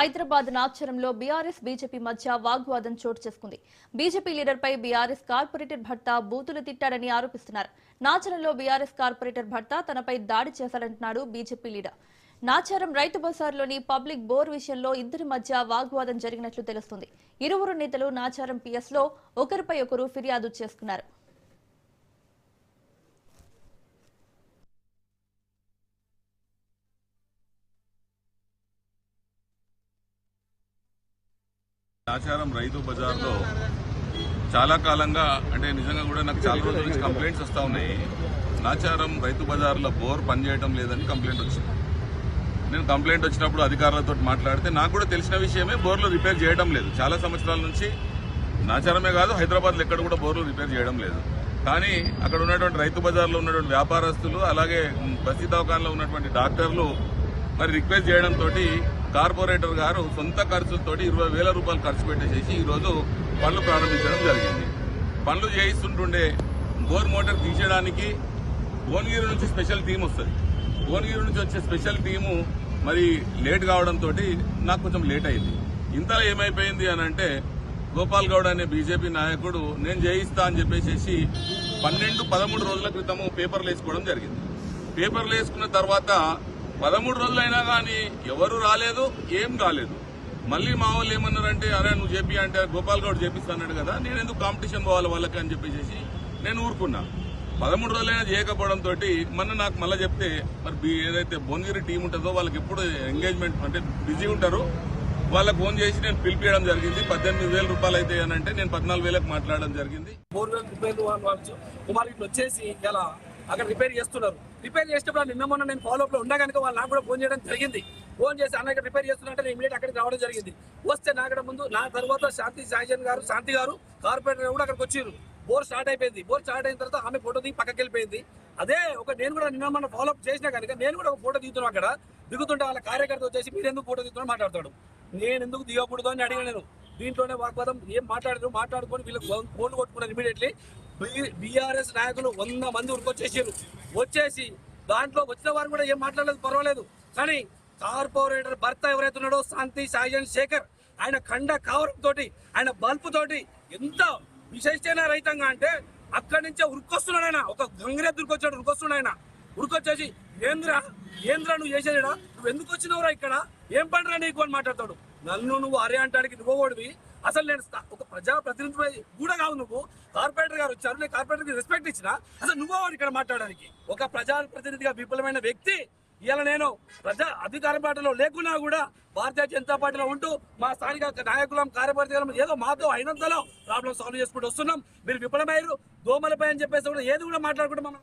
Hyderabad నాచారంలో BRS BJP మధ్య వాగ్వాదం చోటు చేసుకుంది. బీజేపీ లీడర్పై బీఆర్ఎస్ కార్పొరేటర్ భర్త బూతులు తిట్టాడని ఆరోపిస్తున్నారు. నాచారంలో బీఆర్ఎస్ కార్పొరేటర్ భర్త తనపై దాడి చేశాడంటున్నాడు బీజేపీ లీడర్. నాచారం రైతు బజార్లోని పబ్లిక్ బోర్ విషయంలో ఇద్దరి మధ్య వాగ్వాదం జరిగినట్లు తెలుస్తుంది. ఇరువురు నేతలు నాచారం పిఎస్లో ఒకరిపై ఒకరు ఫిర్యాదు చేసుకున్నారు. ఆచారం రైతు బజార్లో చాలా కాలంగా అంటే నిజంగా కూడా నాకు చాలా రోజుల నుంచి కంప్లైంట్స్ వస్తూ ఉన్నాయి. నాచారం రైతు బజార్లో బోర్ పనిచేయడం లేదని కంప్లైంట్ వచ్చింది. నేను కంప్లైంట్ వచ్చినప్పుడు అధికారులతో మాట్లాడితే నాకు కూడా తెలిసిన విషయమే బోర్లు రిపేర్ చేయడం లేదు. చాలా సంవత్సరాల నుంచి నాచారమే కాదు హైదరాబాద్లో ఎక్కడ కూడా బోర్లు రిపేర్ చేయడం లేదు. కానీ అక్కడ ఉన్నటువంటి రైతు బజార్లో ఉన్నటువంటి వ్యాపారస్తులు అలాగే బస్తీ దవాఖాన్లో ఉన్నటువంటి డాక్టర్లు మరి రిక్వెస్ట్ చేయడంతో కార్పొరేటర్ గారు సొంత ఖర్చులతో ఇరవై వేల రూపాయలు ఖర్చు పెట్టేసేసి ఈరోజు పనులు ప్రారంభించడం జరిగింది. పనులు చేయిస్తుంటుండే బోర్ మోటార్ తీసేయడానికి భువనగిరి నుంచి స్పెషల్ టీం వస్తుంది. భువనగిరి నుంచి వచ్చే స్పెషల్ టీము మరి లేట్ కావడంతో నాకు కొంచెం లేట్ అయింది. ఇంతలో ఏమైపోయింది అని అంటే గోపాల్ గౌడ్ అనే బీజేపీ నాయకుడు నేను జయిస్తా అని చెప్పేసి పన్నెండు పదమూడు రోజుల క్రితము పేపర్లు వేసుకోవడం జరిగింది. పేపర్లు వేసుకున్న తర్వాత పదమూడు రోజులైనా కానీ ఎవరు రాలేదు ఏం కాలేదు మళ్ళీ మా వాళ్ళు ఏమన్నారంటే అరే నువ్వు చెప్పి అంటే గోపాల్ గౌడ్ చేపిస్తాన్నాడు కదా నేను ఎందుకు కాంపిటీషన్ పోవాలి వాళ్ళకి? అని చెప్పేసి నేను ఊరుకున్నా. పదమూడు రోజులైనా చేయకపోవడంతో మొన్న నాకు మళ్ళీ చెప్తే మరి ఏదైతే భువనగిరి టీం ఉంటుందో వాళ్ళకి ఎప్పుడు ఎంగేజ్మెంట్ అంటే బిజీ ఉంటారు. వాళ్ళకు ఫోన్ చేసి నేను పిలిపించడం జరిగింది. పద్దెనిమిది వేల రూపాయలు అయితే అని అంటే నేను పద్నాలుగు వేలకు మాట్లాడడం జరిగింది. బోర్వెల్ కుమార్ ఇట్లా వచ్చేసి ఇలా అక్కడ రిపేర్ చేస్తున్నారు. రిపేర్ చేసేటప్పుడు నిన్న మొన్న నేను ఫాలోఅప్లో లో ఉన్నా కనుక వాళ్ళు నాకు కూడా ఫోన్ చేయడం జరిగింది. ఫోన్ చేసి అన్న ఇక్కడ రిపేర్ చేస్తున్నట్టు నేను ఇమీడియట్ అక్కడికి రావడం జరిగింది. వస్తే నాకడ ముందు నా తర్వాత శాంతి సాయిజన్ గారు శాంతి గారు కార్పొరేటర్ కూడా అక్కడికి వచ్చారు బోర్ స్టార్ట్ అయిపోయింది. బోర్ స్టార్ట్ అయిన తర్వాత ఆమె ఫోటో దిగి పక్కకి వెళ్ళిపోయింది. అదే ఒక నేను కూడా నిన్న మొన్న ఫాలోఅప్ చేసినా కనుక నేను కూడా ఒక ఫోటో దిగుతున్నాను అక్కడ. దిగుతుంటే వాళ్ళ కార్యకర్త వచ్చేసి మీరు ఎందుకు ఫోటో దిగుతున్నా మాట్లాడతాడు. నేను ఎందుకు దిగకూడదు? అని అడిగాను నేను. దీంట్లోనే వాగ్వాదం ఏం మాట్లాడారు మాట్లాడుకొని వీళ్ళకి ఫోన్ కొట్టుకున్నారు ఇమీడియట్లీ బీఆర్ఎస్ నాయకులు వంద మంది ఉరికొచ్చేసారు వచ్చేసి దాంట్లో వచ్చిన వారు కూడా ఏం మాట్లాడలేదు పర్వాలేదు. కానీ కార్పొరేటర్ భర్త ఎవరైతే ఉన్నాడో శాంతి సాయన్ శేఖర్ ఆయన కండ కావరం తోటి ఆయన బల్పు తోటి ఎంత విశేషమైన రైతంగా అంటే అక్కడి నుంచే ఉరికొస్తున్నాడు ఆయన. ఒక గంగిరెద్దు ఉరికొచ్చాడు ఉరికొస్తున్నాడు ఆయన. ఉరికొచ్చేసి ఏంద్రా? ఏంద్రా నువ్వు చేసేదిరా నువ్వు ఎందుకు వచ్చినావురా ఇక్కడ? ఏం పండురా నీకు? అని మాట్లాడతాడు. నన్ను నువ్వు అరే అంటానికి నువ్వుకోడివి అసలు నేను ఒక ప్రజా ప్రతినిధి కూడా కావు నువ్వు. కార్పొరేటర్ గారు వచ్చారు నేను కార్పొరేటర్కి రెస్పెక్ట్ ఇచ్చిన. అసలు నువ్వు ఇక్కడ మాట్లాడడానికి. ఒక ప్రజా ప్రతినిధిగా విఫలమైన వ్యక్తి. ఇలా నేను ప్రజా అధికార పార్టీలో లేకున్నా కూడా భారతీయ జనతా పార్టీలో ఉంటూ మా స్థానిక నాయకులం కార్యకర్తలం ఏదో మాతో అయినంతలో ప్రాబ్లం సాల్వ్ చేసుకుంటూ వస్తున్నాం. మీరు విఫలమయ్యారు దోమలపై అని చెప్పేసి కూడా ఏది కూడా మాట్లాడుకుంటూ మనం